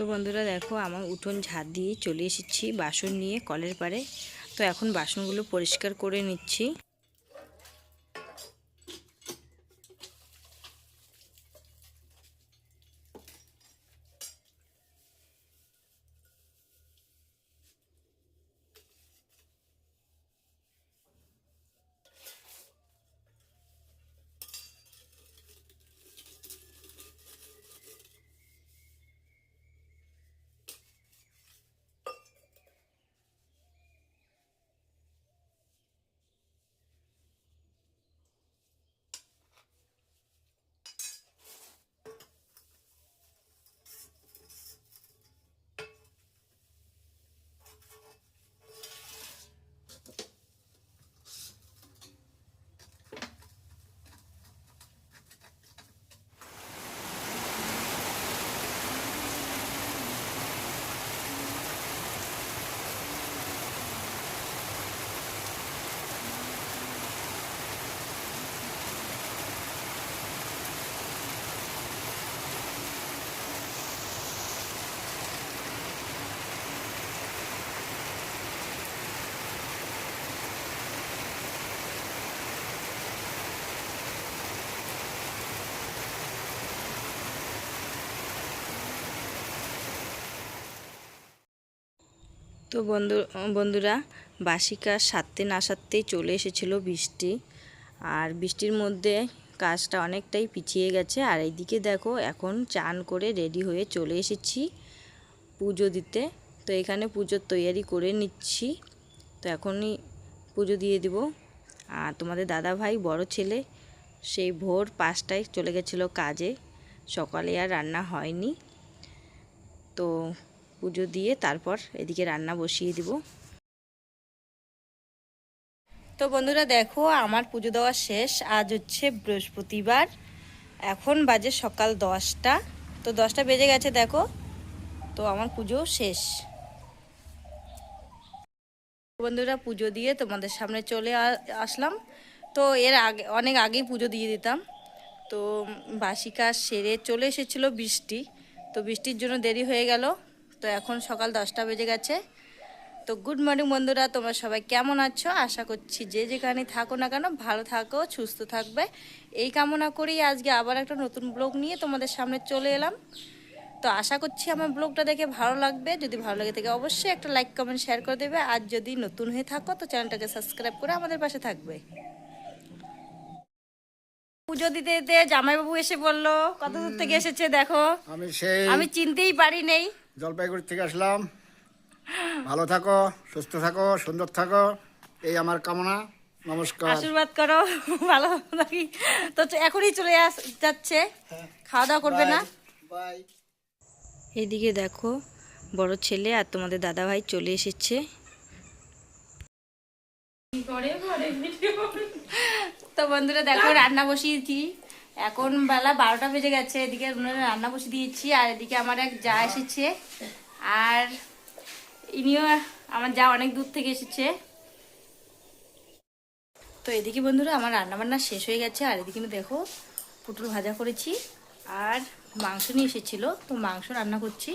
তো বন্ধুরা দেখো, আমার উঠোন ঝাঁত দিয়ে চলে এসেছি বাসন নিয়ে কলের পারে তো এখন বাসনগুলো পরিষ্কার করে নিচ্ছি। তো বন্ধু, বন্ধুরা বাসি কাজ সারতে না সারতেই চলে এসেছিল বৃষ্টি। আর বৃষ্টির মধ্যে কাজটা অনেকটাই পিছিয়ে গেছে। আর এইদিকে দেখো, এখন চান করে রেডি হয়ে চলে এসেছি পুজো দিতে। তো এখানে পুজোর তৈয়ারি করে নিচ্ছি। তো এখনই পুজো দিয়ে দিব। আর তোমাদের দাদা ভাই বড় ছেলে, সেই ভোর পাঁচটায় চলে গেছিল কাজে। সকালে আর রান্না হয়নি। তো পুজো দিয়ে তারপর এদিকে রান্না বসিয়ে দিব। তো বন্ধুরা দেখো, আমার পুজো দেওয়া শেষ। আজ হচ্ছে বৃহস্পতিবার। এখন বাজে সকাল দশটা। তো দশটা বেজে গেছে দেখো। তো আমার পুজো শেষ। বন্ধুরা, পুজো দিয়ে তোমাদের সামনে চলে আসলাম। তো এর আগে অনেক আগেই পুজো দিয়ে দিতাম। তো বাসি কাজ সেরে চলে এসেছিল বৃষ্টি। তো বৃষ্টির জন্য দেরি হয়ে গেল। তো এখন সকাল দশটা বেজে গেছে। তো গুড মর্নিং বন্ধুরা তোমরা সবাই কেমন আছো? আশা করছি যে যেখানে থাকো না কেন ভালো থাকো সুস্থ থাকবে। এই কামনা করেই আজকে আবার একটা নতুন ব্লগ নিয়ে তোমাদের সামনে চলে এলাম। তো আশা করছি আমার ব্লগটা দেখে ভালো লাগবে। যদি ভালো লাগে থাকে অবশ্যই একটা লাইক কমেন্ট শেয়ার করে দেবে। আর যদি নতুন হয়ে থাকো তো চ্যানেলটাকে সাবস্ক্রাইব করে আমাদের পাশে থাকবে। পুজো দিতে দিতে জামাইবাবু এসে বলল কত দূর থেকে এসেছে দেখো। আমি আমি চিনতেই পারি নেই। জলপাইগুড়ি থেকে আসলাম। ভালো থাকো সুস্থ থাকো সুন্দর থাকো। এই আমার কামনা। নমস্কার। আশীর্বাদ করো ভালো থাকি। তো এখনই চলে আস যাচ্ছে। খাওয়া দাওয়া করবে না? বাই। এইদিকে দেখো বড় ছেলে আর তোমাদের দাদা ভাই চলে এসেছে। তো বন্ধুরা দেখো রান্না বসিয়েছি। এখন বেলা বারোটা বেজে গেছে, এদিকে রান্না বসে দিয়েছি, আর এদিকে আমার এক যা এসেছে। আর ইনিও আমার যা অনেক দূর থেকে এসেছে। তো এদিকে বন্ধুরা, আমার রান্না বান্না শেষ হয়ে গেছে, আর এদিকে দেখো পুটুল ভাজা করেছি, আর মাংস নিয়ে এসেছিল। তো মাংস রান্না করছি।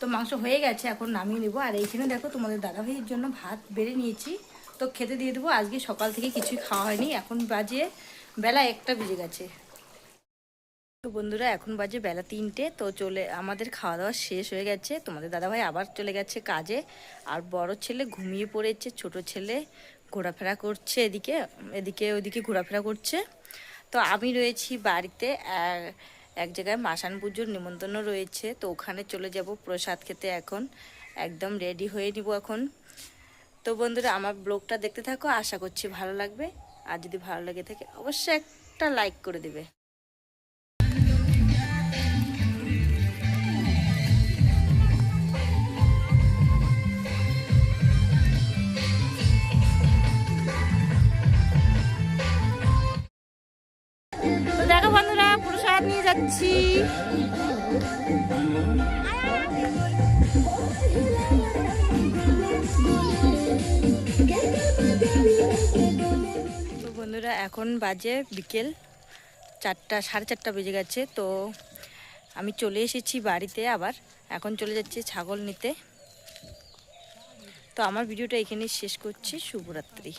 তো মাংস হয়ে গেছে, এখন নামিয়ে নেব। আর এইখানে দেখো তোমাদের দাদাভাইয়ের জন্য ভাত বেড়ে নিয়েছি। তো খেতে দিয়ে দেবো, আজকে সকাল থেকে কিছুই খাওয়া হয়নি, এখন বাজে বেলা একটা বেজে গেছে। তো বন্ধুরা, এখন বাজে বেলা তিনটে, তো চলে, আমাদের খাওয়া দাওয়া শেষ হয়ে গেছে। তোমাদের দাদাভাই আবার চলে গেছে কাজে। আর বড় ছেলে ঘুমিয়ে পড়েছে, ছোট ছেলে ঘোরাফেরা করছে এদিকে এদিকে ওদিকে ঘোরাফেরা করছে। তো আমি রয়েছি বাড়িতে এক জায়গায় মাসান পুজোর নিমন্ত্রণ রয়েছে। তো ওখানে চলে যাব প্রসাদ খেতে এখন। একদম রেডি হয়ে নিব এখন। তো বন্ধুরা, আমার ব্লগটা দেখতে থাকো, আশা করছি ভালো লাগবে। আর যদি ভালো লাগে থাকে, অবশ্যই একটা লাইক করে দেবে। বন্ধুরা, এখন বাজে বিকেল চারটা, সাড়ে চারটা বেজে গেছে, তো আমি চলে এসেছি বাড়িতে আবার। এখন চলে যাচ্ছি ছাগল নিতে। তো আমার ভিডিওটা এখানেই শেষ করছি। শুভরাত্রি।